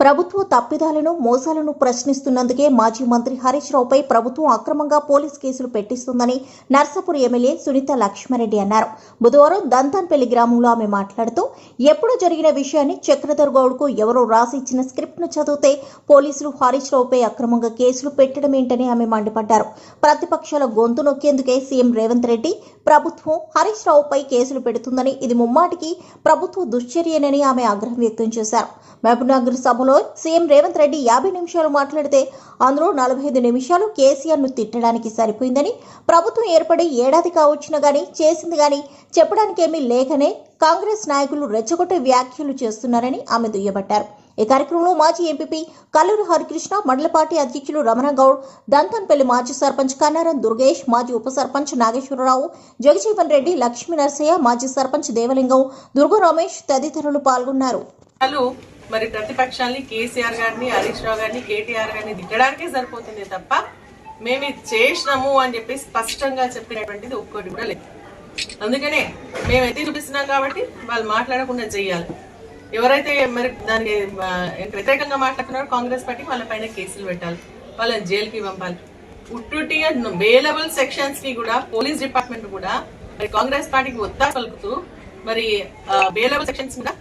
ప్రభుత్వ తప్పిదాలను మోసాలను ప్రశ్నిస్తున్నందుకే మాజీ మంత్రి హరీష్ రావుపై ప్రభుత్వం అక్రమంగా పోలీస్ కేసులు పెట్టిస్తుందని నర్సాపూర్ ఎమ్మెల్యే సునీత లక్ష్మారెడ్డి అన్నారు. బుధవారం దంతాన్పల్లి గ్రామంలో ఆమె మాట్లాడుతూ ఎప్పుడు జరిగిన విషయాన్ని చక్రధర్ గౌడ్కు ఎవరో రాసి ఇచ్చిన స్క్రిప్ట్ను చదివితే పోలీసులు హరీష్ రావుపై అక్రమంగా కేసులు పెట్టడం ఏంటని ఆమె మండిపడ్డారు. ప్రతిపక్షాల గొంతు నొక్కేందుకే సీఎం రేవంత్ రెడ్డి ప్రభుత్వం హరీష్ రావుపై కేసులు పెడుతుందని ఇది ముమ్మాటికి ప్రభుత్వ దుశ్చర్యనని ఆమె ఆగ్రహం వ్యక్తం చేశారు. మహబూబ్నగర్ సభలో సీఎం రేవంత్ రెడ్డి యాభై నిమిషాలు మాట్లాడితే అందులో నలభై ఐదు నిమిషాలు కేసీఆర్ను తిట్టడానికి సరిపోయిందని ప్రభుత్వం ఏర్పడి ఏడాది కావచ్చిన గానీ చేసింది గానీ చెప్పడానికేమీ లేకనే కాంగ్రెస్ నాయకులు రెచ్చగొట్టే వ్యాఖ్యలు చేస్తున్నారని ఆమె దుయ్యబట్టారు. ఈ కార్యక్రమంలో మాజీ ఎంపీపీ కల్లూరు హరికృష్ణ మండల పార్టీ అధ్యక్షులు రమణ గౌడ్ దంతన్పల్లి మాజీ సర్పంచ్ కన్నారం దుర్గేష్ మాజీ ఉప సర్పంచ్ నాగేశ్వరరావు జగజీవన్ రెడ్డి లక్ష్మీ నరసయ్య మాజీ సర్పంచ్ దేవలింగం దుర్గ రమేష్ తదితరులు పాల్గొన్నారు. మరి ప్రతిపక్షాల్ని కేసీఆర్ గారిని హరీష్ రావు గారిని కేటీఆర్ గారిని దిగ్గడానికే సరిపోతుంది తప్ప మేము ఇది చేసినాము అని చెప్పి స్పష్టంగా చెప్పినటువంటిది ఒక్కటి కూడా లేదు. అందుకనే మేము ఎత్తి చూపిస్తున్నాం కాబట్టి వాళ్ళు మాట్లాడకుండా చెయ్యాలి ఎవరైతే మరి దానికి వ్యతిరేకంగా మాట్లాడుతున్నారో కాంగ్రెస్ పార్టీ వాళ్ళ పైన కేసులు పెట్టాలి. వాళ్ళని జైలుకి పంపాలి. ఉట్టుటిగా వేలబుల్ సెక్షన్స్కి కూడా పోలీస్ డిపార్ట్మెంట్ కూడా మరి కాంగ్రెస్ పార్టీకి ఒత్తా పలుకుతూ మరి వేలబుల్ సెక్షన్స్ కూడా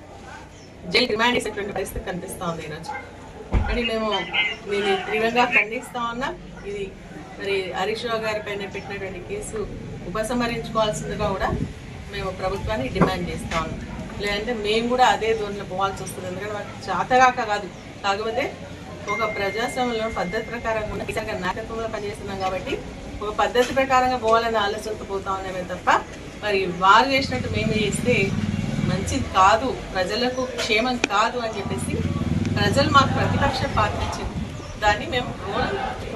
జైలు రిమాండ్ చేసేటువంటి పరిస్థితి కనిపిస్తా ఉంది ఈరోజు. కానీ మేము దీన్ని తీవ్రంగా ఖండిస్తా ఉన్నాం. ఇది మరి హరీష్ రావు గారి పైన పెట్టినటువంటి కేసు ఉపసంహరించుకోవాల్సిందిగా కూడా మేము ప్రభుత్వాన్ని డిమాండ్ చేస్తా ఉన్నాం. లేదంటే మేము కూడా అదే ధోరణిలో పోవాల్సి వస్తుంది. ఎందుకంటే మాకు చేతగాక కాదు. కాకపోతే ఒక ప్రజాస్వామ్యంలో పద్ధతి ప్రకారం కూడా నిజంగా నాయకత్వంలో పనిచేస్తున్నాం కాబట్టి ఒక పద్ధతి ప్రకారంగా పోవాలని ఆలోచనతో పోతా ఉన్నామే తప్ప మరి వారు చేసినట్టు మేము చేస్తే మంచిది కాదు ప్రజలకు క్షేమం కాదు అని చెప్పేసి ప్రజలు మాకు ప్రతిపక్ష పార్టీ ఇచ్చింది. దాన్ని మేము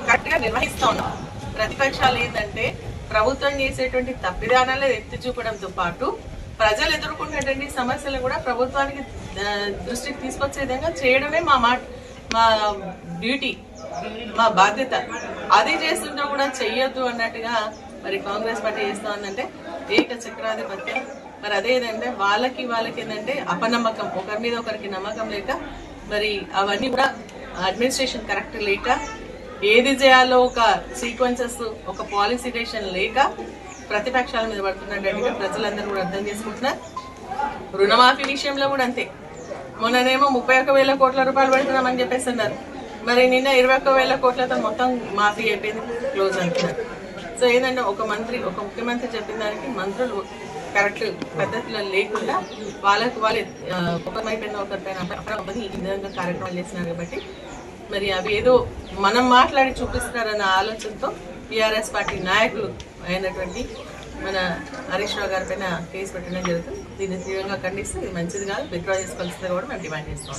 కరెక్ట్గా నిర్వహిస్తా ఉన్నాం. ప్రతిపక్షాలు ఏంటంటే ప్రభుత్వం చేసేటువంటి తప్పిదానాలే ఎత్తి చూపడంతో పాటు ప్రజలు ఎదుర్కొనేటువంటి సమస్యలు కూడా ప్రభుత్వానికి దృష్టికి తీసుకొచ్చే విధంగా చేయడమే మా మాట మా డ్యూటీ మా బాధ్యత. అది చేస్తుంటే కూడా చెయ్యొద్దు అన్నట్టుగా మరి కాంగ్రెస్ పార్టీ చేస్తా ఉందంటే ఏక చక్రాధిపత్యం. మరి అదేదంటే వాళ్ళకి వాళ్ళకి ఏంటంటే అపనమ్మకం ఒకరి మీద ఒకరికి నమ్మకం లేక మరి అవన్నీ కూడా అడ్మినిస్ట్రేషన్ కరెక్ట్ లేక ఏది చేయాలో ఒక సీక్వెన్సెస్ ఒక పాలసీ లేక ప్రతిపక్షాల మీద పడుతున్నట్టుగా ప్రజలందరూ కూడా అర్థం చేసుకుంటున్నారు. రుణమాఫీ విషయంలో కూడా అంతే. మొన్ననేమో ముప్పై ఒక్క వేల కోట్ల రూపాయలు పెడుతున్నామని చెప్పేసి అన్నారు. మరి నిన్న ఇరవై ఒక్క వేల కోట్లతో మొత్తం మాఫీ అయిపోయింది క్లోజ్ అంటున్నారు సో ఏంటంటే ఒక మంత్రి ఒక ముఖ్యమంత్రి చెప్పిన దానికి మంత్రులు కరెక్ట్ పద్ధతిలో లేకుండా వాళ్ళకు వాళ్ళే ఒకరిపైన ఒకరిపైన అప్పుడు ఈ విధంగా కార్యక్రమాలు చేస్తున్నారు కాబట్టి. మరి అవి ఏదో మనం మాట్లాడి చూపిస్తున్నారన్న ఆలోచనతో టీఆర్ఎస్ పార్టీ నాయకులు అయినటువంటి మన హరీష్ రావు గారి పైన కేసు పెట్టడం జరుగుతుంది. దీన్ని తీవ్రంగా ఖండిస్తే ఇది మంచిది కాదు. విత్డ్రా చేసుకోవాల్సిందిగా కూడా మేము డిమాండ్ చేస్తాం